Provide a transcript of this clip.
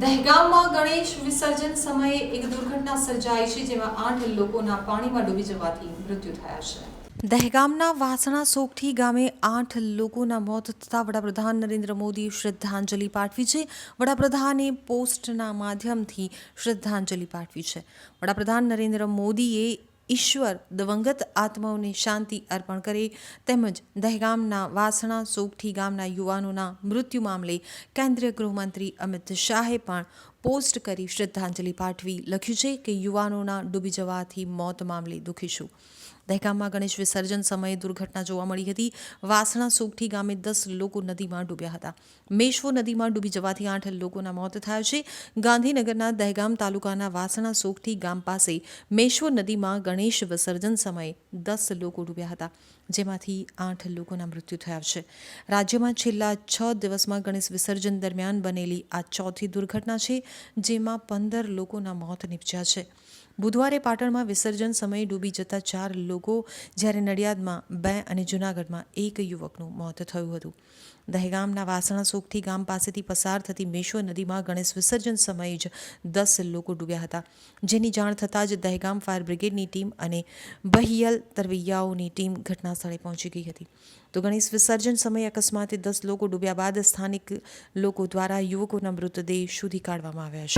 દહેગામમાં ગણેશ વિસર્જન સમયે એક દુર્ઘટના સર્જાઈ છે જેમાં આઠ લોકોના પાણીમાં ડૂબી જવાથી મૃત્યુ થયા છે. દહેગામના વાસણા સોગઠી ગામે આઠ લોકોના મોત થતાં વડાપ્રધાન નરેન્દ્ર મોદીએ શ્રદ્ધાંજલિ પાઠવી છે. વડાપ્રધાને પોસ્ટના માધ્યમથી શ્રદ્ધાંજલિ પાઠવી છે. વડાપ્રધાન નરેન્દ્ર મોદીએ ઈશ્વર દિવંગત આત્માઓને શાંતિ અર્પણ કરે તેમજ દહેગામના વાસણા સોગઠી ગામના યુવાનોના મૃત્યુ મામલે કેન્દ્રીય ગૃહમંત્રી અમિત શાહે પણ પોસ્ટ કરી શ્રદ્ધાંજલિ પાઠવી લખ્યું છે કે યુવાનોના ડૂબી જવાથી મોત મામલે દુઃખી છું દહેગામમાં ગણેશ વિસર્જન સમયે દુર્ઘટના જોવા મળી હતી. વાસણા સોગઠી ગામે દસ લોકો નદીમાં ડૂબ્યા હતા. મેશ્વો નદીમાં ડૂબી જવાથી આઠ લોકોના મોત થયા છે. ગાંધીનગરના દહેગામ તાલુકાના વાસણા સોગઠી ગામ પાસે મેશ્વો નદીમાં ગણેશ વિસર્જન સમયે દસ લોકો ડૂબ્યા હતા, જેમાંથી આઠ લોકોના મૃત્યુ થયા છે. રાજ્યમાં છેલ્લા છ દિવસમાં ગણેશ વિસર્જન દરમિયાન બનેલી આ ચોથી દુર્ઘટના છે. જેમાં પંદર લોકોના મોત નીપજ્યા છે. બુધવારે પાટણમાં વિસર્જન સમયે ડૂબી જતા ચાર લોકો જ્યારે નડિયાદમાં, બે અને જૂનાગઢમાં એક યુવકનું મોત થયું હતું. દહેગામના વાસણા સોગઠી ગામ પાસેથી પસાર થતી મેશ્વર નદીમાં ગણેશ વિસર્જન સમયે જ દસ લોકો ડૂબ્યા હતા. જેની જાણ થતાં જ દહેગામ ફાયર બ્રિગેડની ટીમ અને બહિયલ તરવૈયાઓની ટીમ ઘટના સ્થળે પહોંચી ગઈ હતી. તો ગણેશ વિસર્જન સમયે અકસ્માતે દસ લોકો ડૂબ્યા બાદ સ્થાનિક લોકો દ્વારા યુવકોના મૃતદેહ શોધી કાઢવામાં આવ્યા છે